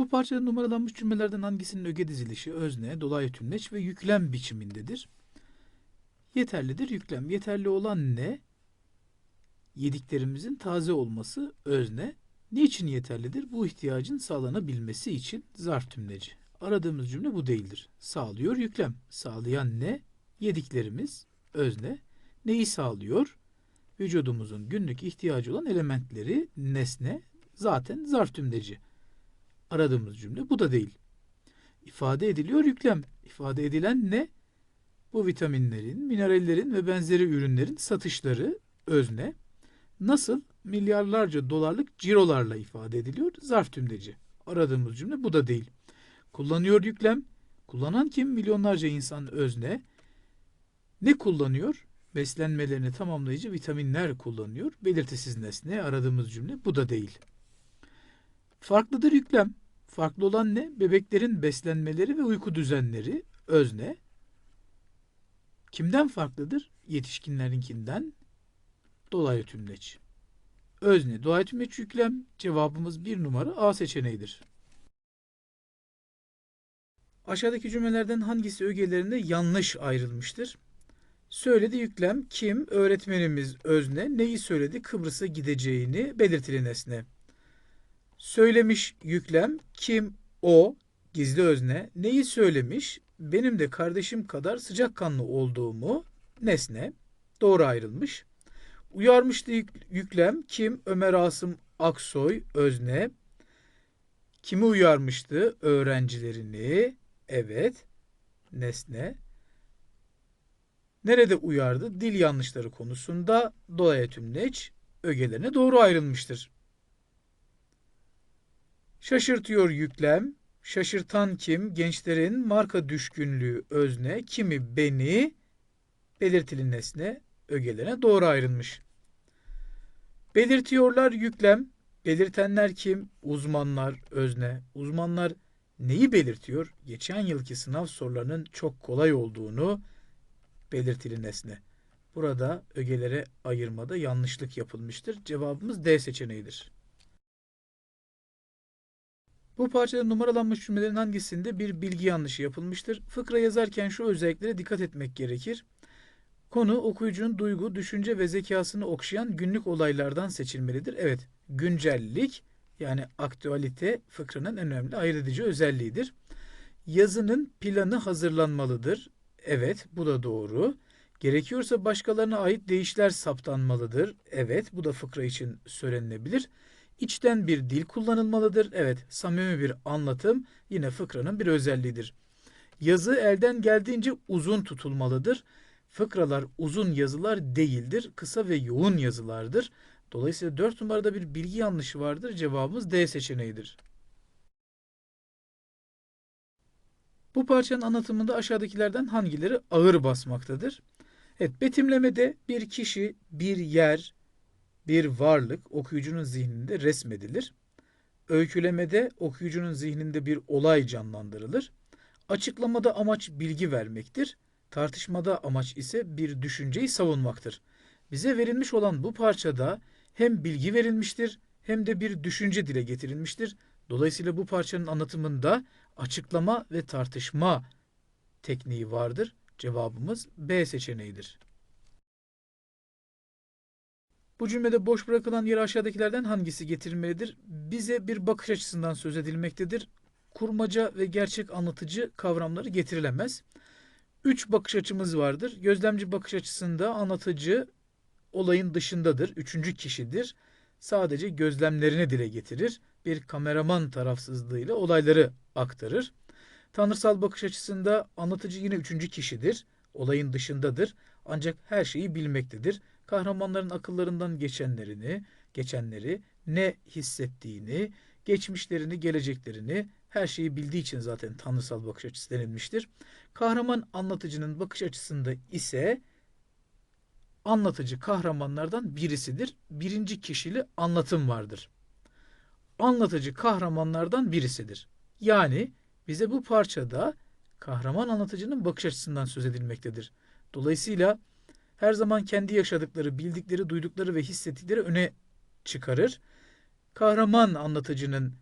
Bu parçada numaralanmış cümlelerden hangisinin öge dizilişi, özne, dolaylı tümleç ve yüklem biçimindedir? Yeterlidir yüklem. Yeterli olan ne? Yediklerimizin taze olması özne. Niçin yeterlidir? Bu ihtiyacın sağlanabilmesi için zarf tümleci. Aradığımız cümle bu değildir. Sağlıyor yüklem. Sağlayan ne? Yediklerimiz özne. Neyi sağlıyor? Vücudumuzun günlük ihtiyacı olan elementleri nesne zaten zarf tümleci. Aradığımız cümle bu da değil. İfade ediliyor yüklem. İfade edilen ne? Bu vitaminlerin, minerallerin ve benzeri ürünlerin satışları özne. Nasıl? Milyarlarca dolarlık cirolarla ifade ediliyor zarf tümleci. Aradığımız cümle bu da değil. Kullanıyor yüklem. Kullanan kim? Milyonlarca insan özne. Ne kullanıyor? Beslenmelerini tamamlayıcı vitaminler kullanıyor. Belirtisiz nesne aradığımız cümle bu da değil. Farklıdır yüklem. Farklı olan ne? Bebeklerin beslenmeleri ve uyku düzenleri özne. Kimden farklıdır? Yetişkinlerinkinden dolaylı tümleç. Özne, dolaylı tümleç yüklem. Cevabımız bir numara A seçeneğidir. Aşağıdaki cümlelerden hangisi ögelerinde yanlış ayrılmıştır? Söyledi yüklem kim? Öğretmenimiz özne. Neyi söyledi? Kıbrıs'a gideceğini belirtili nesne. Söylemiş yüklem kim? O gizli özne. Neyi söylemiş? Benim de kardeşim kadar sıcakkanlı olduğumu nesne. Doğru ayrılmış. Uyarmıştı yük- yüklem kim? Ömer Asım Aksoy özne. Kimi uyarmıştı? Öğrencilerini. Evet. Nesne. Nerede uyardı? Dil yanlışları konusunda dolayı tümleç ögelerine doğru ayrılmıştır. Şaşırtıyor yüklem. Şaşırtan kim? Gençlerin marka düşkünlüğü özne. Kimi beni belirtili nesne ögelerine doğru ayrılmış. Belirtiyorlar yüklem. Belirtenler kim? Uzmanlar özne. Uzmanlar neyi belirtiyor? Geçen yılki sınav sorularının çok kolay olduğunu belirtili nesne. Burada ögelere ayırmada yanlışlık yapılmıştır. Cevabımız D seçeneğidir. Bu parçada numaralanmış cümlelerin hangisinde bir bilgi yanlışı yapılmıştır? Fıkra yazarken şu özelliklere dikkat etmek gerekir. Konu okuyucunun duygu, düşünce ve zekasını okşayan günlük olaylardan seçilmelidir. Evet, güncellik yani aktüalite fıkranın en önemli ayırt edici özelliğidir. Yazının planı hazırlanmalıdır. Evet, bu da doğru. Gerekiyorsa başkalarına ait değişler saptanmalıdır. Evet, bu da fıkra için söylenilebilir. İçten bir dil kullanılmalıdır. Evet, samimi bir anlatım yine fıkranın bir özelliğidir. Yazı elden geldiğince uzun tutulmalıdır. Fıkralar uzun yazılar değildir. Kısa ve yoğun yazılardır. Dolayısıyla 4 numarada bir bilgi yanlışı vardır. Cevabımız D seçeneğidir. Bu parçanın anlatımında aşağıdakilerden hangileri ağır basmaktadır? Evet, betimlemede bir kişi, bir yer, bir varlık okuyucunun zihninde resmedilir. Öykülemede okuyucunun zihninde bir olay canlandırılır. Açıklamada amaç bilgi vermektir. Tartışmada amaç ise bir düşünceyi savunmaktır. Bize verilmiş olan bu parçada hem bilgi verilmiştir hem de bir düşünce dile getirilmiştir. Dolayısıyla bu parçanın anlatımında açıklama ve tartışma tekniği vardır. Cevabımız B seçeneğidir. Bu cümlede boş bırakılan yere aşağıdakilerden hangisi getirilmelidir? Bize bir bakış açısından söz edilmektedir. Kurmaca ve gerçek anlatıcı kavramları getirilemez. Üç bakış açımız vardır. Gözlemci bakış açısında anlatıcı olayın dışındadır. Üçüncü kişidir. Sadece gözlemlerini dile getirir. Bir kameraman tarafsızlığıyla olayları aktarır. Tanrısal bakış açısında anlatıcı yine üçüncü kişidir. Olayın dışındadır. Ancak her şeyi bilmektedir. Kahramanların akıllarından geçenlerini, geçenleri, ne hissettiğini, geçmişlerini, geleceklerini, her şeyi bildiği için zaten tanrısal bakış açısı denilmiştir. Kahraman anlatıcının bakış açısında ise anlatıcı kahramanlardan birisidir. Birinci kişili anlatım vardır. Anlatıcı kahramanlardan birisidir. Yani bize bu parçada kahraman anlatıcının bakış açısından söz edilmektedir. Dolayısıyla her zaman kendi yaşadıkları, bildikleri, duydukları ve hissettikleri öne çıkarır. Kahraman anlatıcının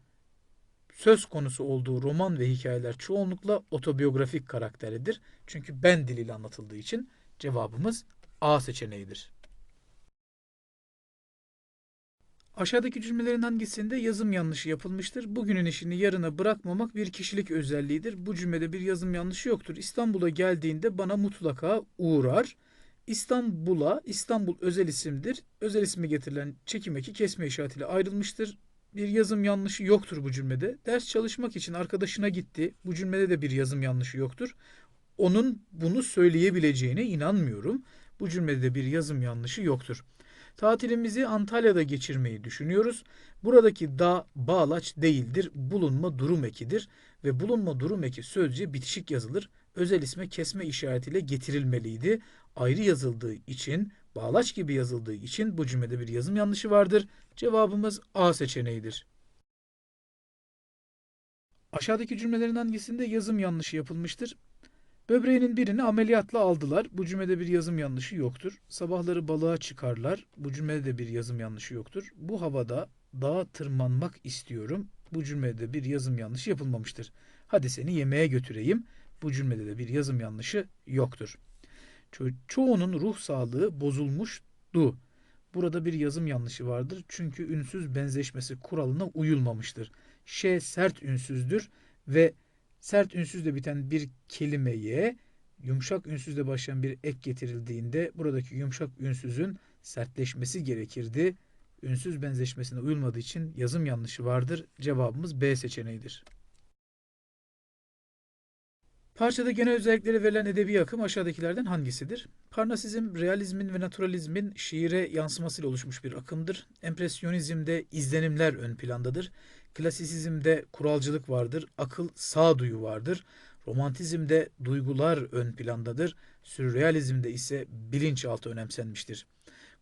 söz konusu olduğu roman ve hikayeler çoğunlukla otobiyografik karakterlidir. Çünkü ben diliyle anlatıldığı için cevabımız A seçeneğidir. Aşağıdaki cümlelerin hangisinde yazım yanlışı yapılmıştır? Bugünün işini yarına bırakmamak bir kişilik özelliğidir. Bu cümlede bir yazım yanlışı yoktur. İstanbul'a geldiğinde bana mutlaka uğrar. İstanbul'a İstanbul özel isimdir. Özel ismi getirilen çekim eki kesme işaretiyle ayrılmıştır. Bir yazım yanlışı yoktur bu cümlede. Ders çalışmak için arkadaşına gitti. Bu cümlede de bir yazım yanlışı yoktur. Onun bunu söyleyebileceğine inanmıyorum. Bu cümlede de bir yazım yanlışı yoktur. Tatilimizi Antalya'da geçirmeyi düşünüyoruz. Buradaki da bağlaç değildir, bulunma durum ekidir ve bulunma durum eki sözcüğe bitişik yazılır. Özel isme kesme işaretiyle getirilmeliydi. Ayrı yazıldığı için, bağlaç gibi yazıldığı için bu cümlede bir yazım yanlışı vardır. Cevabımız A seçeneğidir. Aşağıdaki cümlelerin hangisinde yazım yanlışı yapılmıştır? Böbreğinin birini ameliyatla aldılar. Bu cümlede bir yazım yanlışı yoktur. Sabahları balığa çıkarlar. Bu cümlede de bir yazım yanlışı yoktur. Bu havada dağa tırmanmak istiyorum. Bu cümlede bir yazım yanlışı yapılmamıştır. Hadi seni yemeğe götüreyim. Bu cümlede de bir yazım yanlışı yoktur. Ço- çoğunun ruh sağlığı bozulmuştu. Burada bir yazım yanlışı vardır. Çünkü ünsüz benzeşmesi kuralına uyulmamıştır. Ş sert ünsüzdür ve sert ünsüzle biten bir kelimeye yumuşak ünsüzle başlayan bir ek getirildiğinde buradaki yumuşak ünsüzün sertleşmesi gerekirdi. Ünsüz benzeşmesine uyulmadığı için yazım yanlışı vardır. Cevabımız B seçeneğidir. Parçada genel özellikleri verilen edebi akım aşağıdakilerden hangisidir? Parnasizm, realizmin ve naturalizmin şiire yansımasıyla oluşmuş bir akımdır. Empresyonizmde izlenimler ön plandadır. Klasisizmde kuralcılık vardır. Akıl, sağduyu vardır. Romantizmde duygular ön plandadır. Sürrealizmde ise bilinçaltı önemsenmiştir.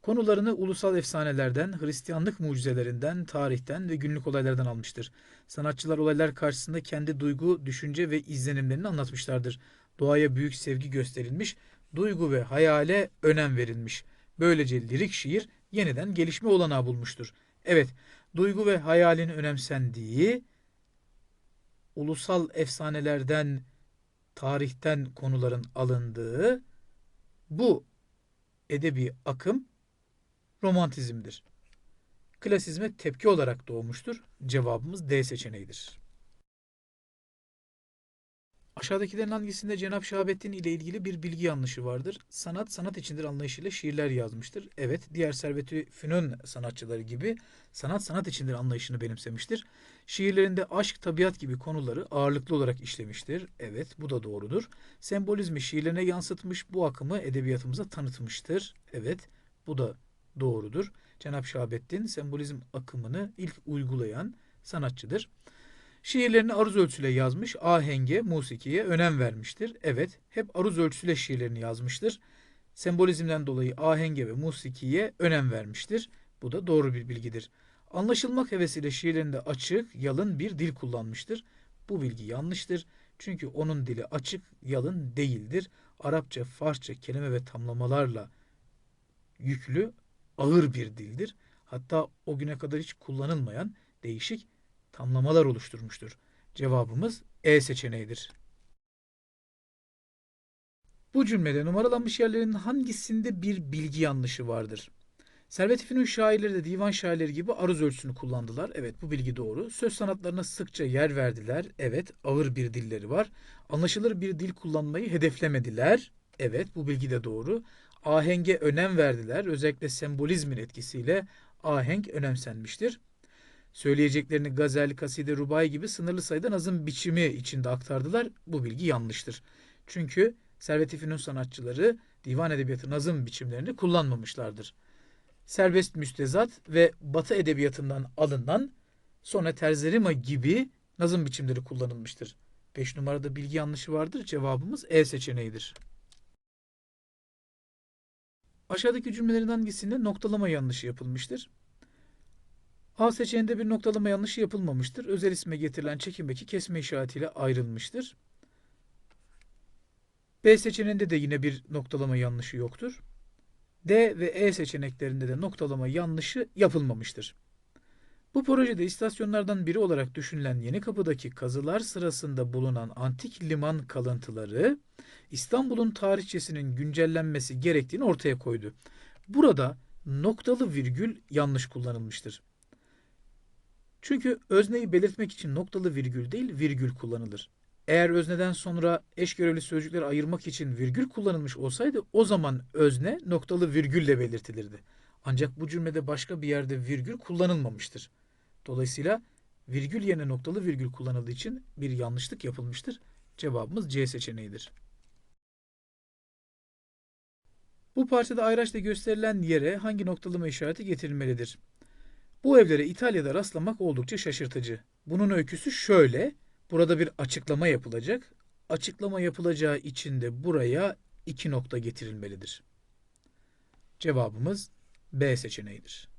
Konularını ulusal efsanelerden, Hristiyanlık mucizelerinden, tarihten ve günlük olaylardan almıştır. Sanatçılar olaylar karşısında kendi duygu, düşünce ve izlenimlerini anlatmışlardır. Doğaya büyük sevgi gösterilmiş, duygu ve hayale önem verilmiş. Böylece lirik şiir yeniden gelişme olanağı bulmuştur. Evet, duygu ve hayalin önemsendiği, ulusal efsanelerden, tarihten konuların alındığı bu edebi akım romantizmdir. Klasizme tepki olarak doğmuştur. Cevabımız D seçeneğidir. Aşağıdakilerin hangisinde Cenab Şahabettin ile ilgili bir bilgi yanlışı vardır? Sanat, sanat içindir anlayışıyla şiirler yazmıştır. Evet, diğer Servet-i Fünun sanatçıları gibi sanat, sanat içindir anlayışını benimsemiştir. Şiirlerinde aşk, tabiat gibi konuları ağırlıklı olarak işlemiştir. Evet, bu da doğrudur. Sembolizmi şiirlerine yansıtmış, bu akımı edebiyatımıza tanıtmıştır. Evet, bu da doğrudur. Cenab Şahabettin sembolizm akımını ilk uygulayan sanatçıdır. Şiirlerini aruz ölçüsüyle yazmış, ahenge, musikiye önem vermiştir. Evet, hep aruz ölçüsüyle şiirlerini yazmıştır. Sembolizmden dolayı ahenge ve musikiye önem vermiştir. Bu da doğru bir bilgidir. Anlaşılmak hevesiyle şiirlerinde açık, yalın bir dil kullanmıştır. Bu bilgi yanlıştır. Çünkü onun dili açık, yalın değildir. Arapça, Farsça kelime ve tamlamalarla yüklü, ağır bir dildir. Hatta o güne kadar hiç kullanılmayan değişik tamlamalar oluşturmuştur. Cevabımız E seçeneğidir. Bu cümlede numaralanmış yerlerin hangisinde bir bilgi yanlışı vardır? Servet-i Fünun şairleri de divan şairleri gibi aruz ölçüsünü kullandılar. Evet bu bilgi doğru. Söz sanatlarına sıkça yer verdiler. Evet ağır bir dilleri var. Anlaşılır bir dil kullanmayı hedeflemediler. Evet bu bilgi de doğru. Ahenge önem verdiler. Özellikle sembolizmin etkisiyle ahenk önemsenmiştir. Söyleyeceklerini gazel, kaside, rubai gibi sınırlı sayıda nazım biçimi içinde aktardılar. Bu bilgi yanlıştır. Çünkü Servet-i sanatçıları divan edebiyatı nazım biçimlerini kullanmamışlardır. Serbest müstezat ve Batı edebiyatından alınan sonra terzerima gibi nazım biçimleri kullanılmıştır. 5 numarada bilgi yanlışı vardır. Cevabımız E seçeneğidir. Aşağıdaki cümlelerin hangisinde noktalama yanlışı yapılmıştır? A seçeneğinde bir noktalama yanlışı yapılmamıştır. Özel isme getirilen çekim eki kesme işaretiyle ayrılmıştır. B seçeneğinde de yine bir noktalama yanlışı yoktur. D ve E seçeneklerinde de noktalama yanlışı yapılmamıştır. Bu projede istasyonlardan biri olarak düşünülen Yenikapı'daki kazılar sırasında bulunan antik liman kalıntıları İstanbul'un tarihçesinin güncellenmesi gerektiğini ortaya koydu. Burada noktalı virgül yanlış kullanılmıştır. Çünkü özneyi belirtmek için noktalı virgül değil virgül kullanılır. Eğer özneden sonra eş görevli sözcükleri ayırmak için virgül kullanılmış olsaydı o zaman özne noktalı virgülle belirtilirdi. Ancak bu cümlede başka bir yerde virgül kullanılmamıştır. Dolayısıyla virgül yerine noktalı virgül kullanıldığı için bir yanlışlık yapılmıştır. Cevabımız C seçeneğidir. Bu parçada ayraçla gösterilen yere hangi noktalama işareti getirilmelidir? Bu evlere İtalya'da rastlamak oldukça şaşırtıcı. Bunun öyküsü şöyle. Burada bir açıklama yapılacak. Açıklama yapılacağı için de buraya iki nokta getirilmelidir. Cevabımız B seçeneğidir.